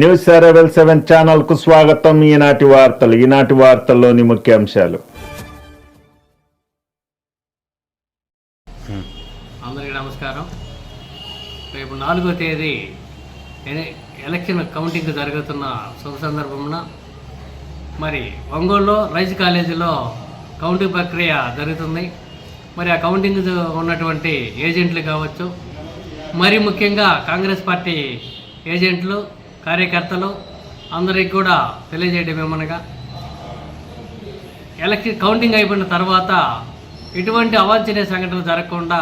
News అరవెల్ seven ఛానల్కు స్వాగతం. ఈనాటి వార్తలు ఈనాటి వార్తల్లోని ముఖ్యాంశాలు అందరికీ నమస్కారం. రేపు నాలుగో తేదీ ఎలక్షన్ కౌంటింగ్ జరుగుతున్న శుభ సందర్భమున మరి ఒంగోలులో రైస్ కాలేజీలో కౌంటింగ్ ప్రక్రియ జరుగుతుంది. మరి ఆ కౌంటింగ్ ఉన్నటువంటి ఏజెంట్లు కావచ్చు మరి ముఖ్యంగా కాంగ్రెస్ పార్టీ ఏజెంట్లు కార్యకర్తలు అందరికి కూడా తెలియజేయడం ఏమనగా ఎలక్షన్ కౌంటింగ్ అయిపోయిన తర్వాత ఎటువంటి అవాంఛనీయ సంఘటనలు జరగకుండా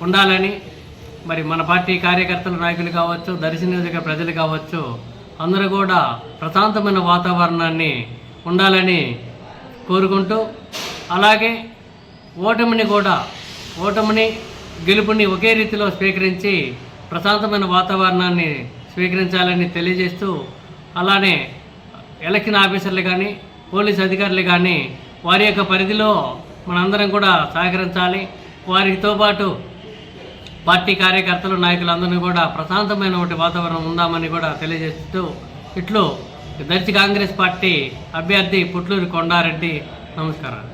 ఉండాలని మరి మన పార్టీ కార్యకర్తలు నాయకులు కావచ్చు దర్శనయోజక ప్రజలు కావచ్చు అందరూ కూడా ప్రశాంతమైన వాతావరణాన్ని ఉండాలని కోరుకుంటూ అలాగే ఓటమిని కూడా ఓటమిని గెలుపుని ఒకే రీతిలో స్వీకరించి ప్రశాంతమైన వాతావరణాన్ని స్వీకరించాలని తెలియజేస్తూ అలానే ఎలక్షన్ ఆఫీసర్లు కానీ పోలీస్ అధికారులు కానీ వారి యొక్క పరిధిలో మనందరం కూడా సహకరించాలి. వారితో పాటు పార్టీ కార్యకర్తలు నాయకులందరినీ కూడా ప్రశాంతమైన ఒకటి వాతావరణం ఉందామని కూడా తెలియజేస్తూ ఇట్లు దర్శి కాంగ్రెస్ పార్టీ అభ్యర్థి పుట్లూరి కొండారెడ్డి నమస్కారాలు.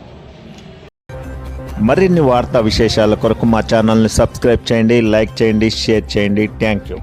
మరిన్ని వార్తా విశేషాల కొరకు మా ఛానల్ని సబ్స్క్రైబ్ చేయండి లైక్ చేయండి షేర్ చేయండి. Thank you.